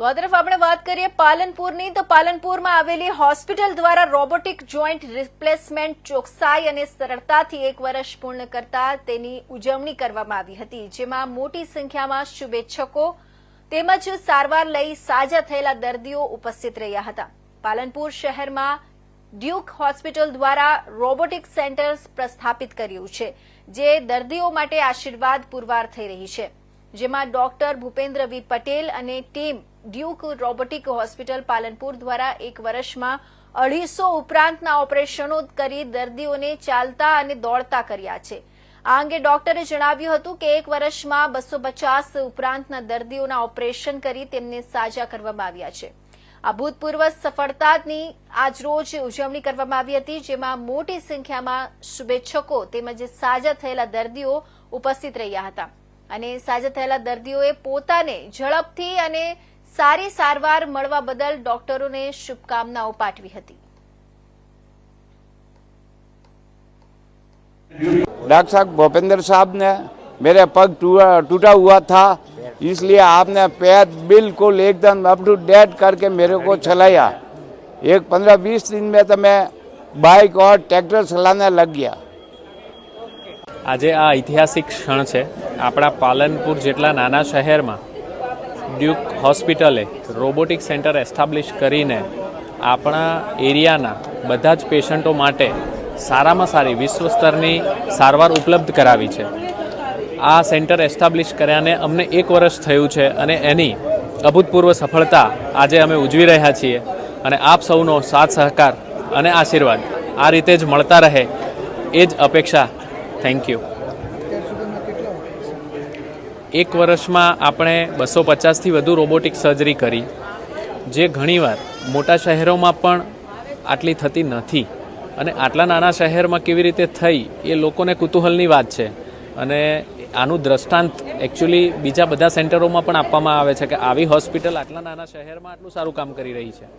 તો તરફ આપણે વાત કરીએ પાલનપુરની. તો પાલનપુરમાં આવેલી હોસ્પિટલ દ્વારા રોબોટિક જોઈન્ટ રિપ્લેસમેન્ટ ચોકસાઈ અને સરળતાથી એક વર્ષ પૂર્ણ કરતા તેની ઉજવણી કરવામાં આવી હતી, જેમાં મોટી સંખ્યામાં શુભેચ્છકો તેમજ સારવાર લઈ સાજા થયેલા દર્દીઓ ઉપસ્થિત રહ્યા હતા. પાલનપુર શહેરમાં ડ્યુક હોસ્પિટલ દ્વારા રોબોટિક સેન્ટર પ્રસ્થાપિત કર્યું છે, જે દર્દીઓ માટે આશીર્વાદ પુરવાર થઈ રહી છે. જેમાં ડોક્ટર ભૂપેન્દ્ર વી પટેલ અને team Duke robotic hospital Palanpur દ્વારા એક વર્ષમાં અઢીસો ઉપરાંતના ઓપરેશનો કરી દર્દીઓને ચાલતા અને દોડતા કર્યા છે. આ અંગે ડોક્ટરે જણાવ્યું હતું કે એક વર્ષમાં બસો પચાસ ઉપરાંતના દર્દીઓના ઓપરેશન કરી તેમને સાજા કરવામાં આવ્યા છે. આ ભૂતપૂર્વ સફળતાની આજરોજ ઉજવણી કરવામાં આવી હતી, જેમાં મોટી સંખ્યામાં શુભેચ્છકો તેમજ સાજા થયેલા દર્દીઓ ઉપસ્થિત રહ્યા હતા. અને સાજા થયેલા દર્દીઓએ પોતાને ઝડપથી અને સારી સારવાર મળવા બદલ ડોક્ટરોને શુભકામનાઓ પાઠવી હતી डॉक्टर साहब भूपेंद्र साहब ने मेरे पग टूटा टूटा हुआ था इसलिए आपने पैर बिल्कुल एकदम अप टू डेट करके मेरे को चलाया एक पंद्रह बीस दिन में तो मैं बाइक और ट्रैक्टर चलाने लग गया આજે આ ઐતિહાસિક ક્ષણ છે આપણા પાલનપુર જેટલા નાના શહેરમાં ડ્યુક હોસ્પિટલે રોબોટિક સેન્ટર એસ્ટાબ્લિશ કરીને આપણા એરિયાના બધા જ પેશન્ટો માટે સારામાં સારી વિશ્વ સ્તરની સારવાર ઉપલબ્ધ કરાવી છે. આ સેન્ટર એસ્ટાબ્લિશ કર્યાને અમને એક વર્ષ થયું છે અને એની અભૂતપૂર્વ સફળતા આજે અમે ઉજવી રહ્યા છીએ અને આપ સૌનો સાથ સહકાર અને આશીર્વાદ આ રીતે જ મળતા રહે એ જ અપેક્ષા. થેન્ક યુ એક વર્ષમાં આપણે બસો પચાસથી વધુ રોબોટિક સર્જરી કરી. જે ઘણીવાર મોટા શહેરોમાં પણ આટલી થતી નથી. અને આટલા નાના શહેરમાં કેવી રીતે થઈ, એ લોકોને કુતૂહલની વાત છે. અને આનું દ્રષ્ટાંત એકચ્યુઅલી બીજા બધા સેન્ટરોમાં પણ આપવામાં આવે છે કે આવી હોસ્પિટલ આટલા નાના શહેરમાં આટલું સારું કામ કરી રહી છે.